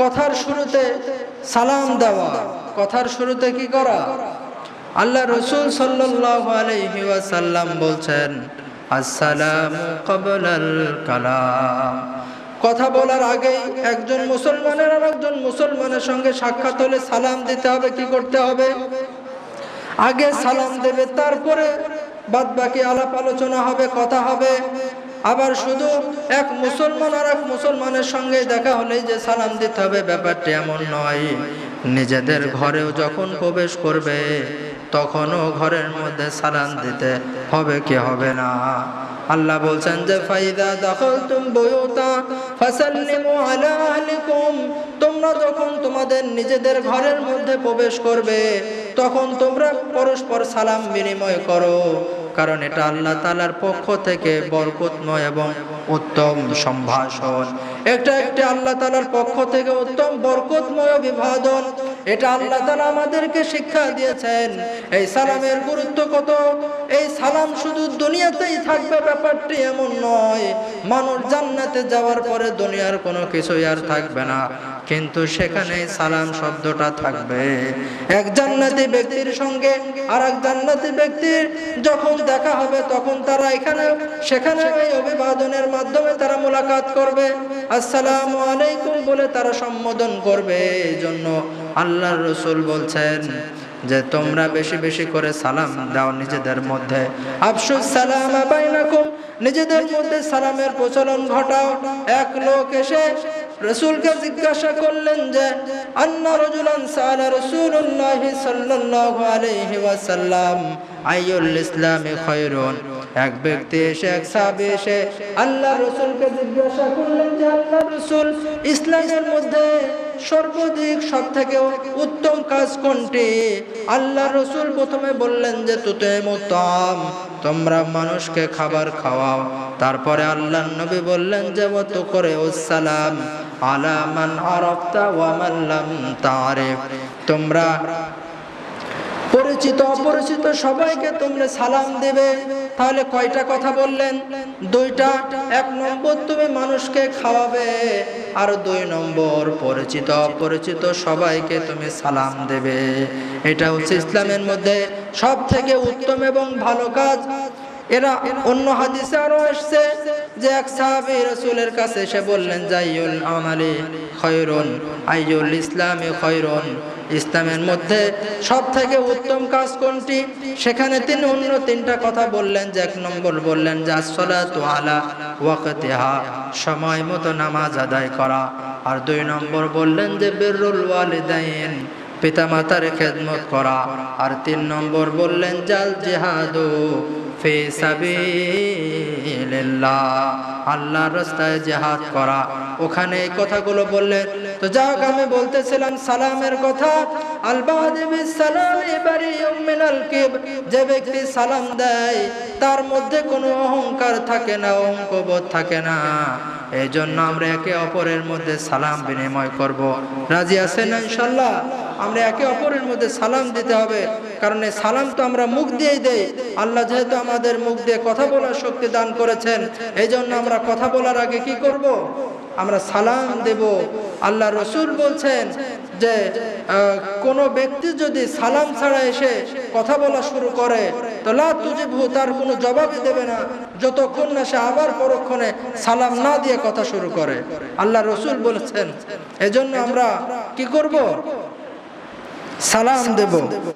কথার শুরুতে সালাম দেওয়া, কথার শুরুতে কি করা? আল্লাহ রসুল ওয়াসাল্লাম বলছেন, আসসালামু কথা বলার আগেই একজন মুসলমানের আর একজন মুসলমানের সঙ্গে সাক্ষাৎ হলে সালাম দিতে হবে, কি করতে হবে? আগে সালাম দেবে, তারপরে বাদ বাকি আলাপ আলোচনা হবে, কথা হবে। আবার শুধু এক মুসলমান আর এক মুসলমানের সঙ্গে দেখা হলেই যে সালাম দিতে হবে, ব্যাপারটি এমন নয়। নিজেদের ঘরেও যখন প্রবেশ করবে, তখনও ঘরের মধ্যে সালাম দিতে হবে কি হবে না। আল্লাহ বলছেন যে, ফাইদা দাখালতুম বুয়ুতা, ফাসাল্লিমু আলা আহলিকুম। তোমরা যখন তোমাদের নিজেদের ঘরের মধ্যে প্রবেশ করবে, তখন তোমরা পরস্পর সালাম বিনিময় করো। কারণ এটা আল্লাহ তালার পক্ষ থেকে বরকতময় এবং উত্তম সম্ভাষণ। এটা একটি আল্লাহ তালার পক্ষ থেকে উত্তম বরকতময় অভিবাদন। এটা আল্লাহ তালা আমাদেরকে শিক্ষা দিয়েছেন। এই সালামের গুরুত্ব কত? এই সালাম শুধু দুনিয়াতেই থাকবে, ব্যাপারটি এমন নয়। মানুষ জান্নাতে যাওয়ার পরে দুনিয়ার কোনো কিছুই আর থাকবে না। কিন্তু সেখানে সালাম শব্দটা থাকবে। এক জান্নাতি ব্যক্তির সঙ্গে আর এক জান্নাতি ব্যক্তির যখন দেখা হবে, তখন তারা এখানে, সেখানে এই অভিবাদনের মাধ্যমে তারা মোলাকাত করবে। আসসালাম আলাইকুম বলে তারা সম্বোধন করবে। এই জন্য আল্লাহর রসুল বলছেন যে, তোমরা বেশি বেশি করে সালাম দাও নিজেদের মধ্যে। আফসুস সালাম নিজেদের মধ্যে সালামের প্রচলন ঘটাও। এক লোক এসে রসুলকে জিজ্ঞাসা করলেন যে, আন্না রজুলান সালা রসুল্লাহ সাল্লাল্লাহু আইয়ুল ইসলামি খৈরুন এক ব্যক্তি এসে, এক এসে আল্লাহ জিজ্ঞাসা করলেন যে আল্লাহ ইসলামের মধ্যে সর্বাধিক সব থেকে উত্তম কাজ কোনটি? আল্লাহ রসুল প্রথমে বললেন যে তুতে মুতাম তোমরা মানুষকে খাবার খাওয়াও। তারপরে আল্লাহ নবী বললেন যে মত করে সালাম আলা মান আরাফতা ওয়া মান লাম তারিফ। তোমরা পরিচিত অপরিচিত সবাইকে তোমরা সালাম দেবে। তাহলে কয়টা কথা বললেন? দুইটা। এক নম্বর তুমি মানুষকে খাওয়াবে আর দুই নম্বর পরিচিত অপরিচিত সবাইকে তুমি সালাম দেবে। এটা হচ্ছে ইসলামের মধ্যে সব থেকে উত্তম এবং ভালো কাজ। এরা অন্য হাদিসে আরও এসছে যে এক সাহাবী রাসূলের কাছে এসে বললেন জাইউল আমালি খয়রুন আইয়ুল ইসলামি খয়রুন ইসলামের মধ্যে সব থেকে উত্তম কাজ কোনটি? সেখানে তিনি অন্য তিনটা কথা বললেন, যে এক নম্বর বললেন, যে আসসালাতু আলা ওয়াকতিহা, সময় মতো নামাজ আদায় করা। আর দুই নম্বর বললেন, যে বিররুল ওয়ালিদাইন পিতামাতার খেদমত করা। আর তিন নম্বর বললেন, জাল জেহাদু আল্লাহ আল্লাহর রাস্তায় জেহাদ করা। ওখানে এই কথাগুলো বললেন তো যাক আমি বলতেছিলাম সালামের কথা। যে ব্যক্তি সালাম দেয়, তার মধ্যে কোনো অহংকার থাকে না অহংকবোধ থাকে না। এই জন্য আমরা একে অপরের মধ্যে সালাম বিনিময় করব। রাজি আছেন ইনশাল্লাহ আমরা একে অপরের মধ্যে সালাম দিতে হবে, কারণ এই সালাম তো আমরা মুখ দিয়েই দেই। আল্লাহ যেহেতু আমাদের মুখ দিয়ে কথা বলার শক্তি দান করেছেন এই জন্য আমরা কথা বলার আগে কি করব? আমরা সালাম দেব। আল্লাহ রসুল বলছেন যে কোনো ব্যক্তি যদি সালাম ছাড়া এসে কথা বলা শুরু করে, তো তার কোনো জবাবই দেবে না। যতক্ষণ না সে আবার পরক্ষণে সালাম না দিয়ে কথা শুরু করে। আল্লাহ রসুল বলেছেন, এজন্য আমরা কি করব? সালাম দেব।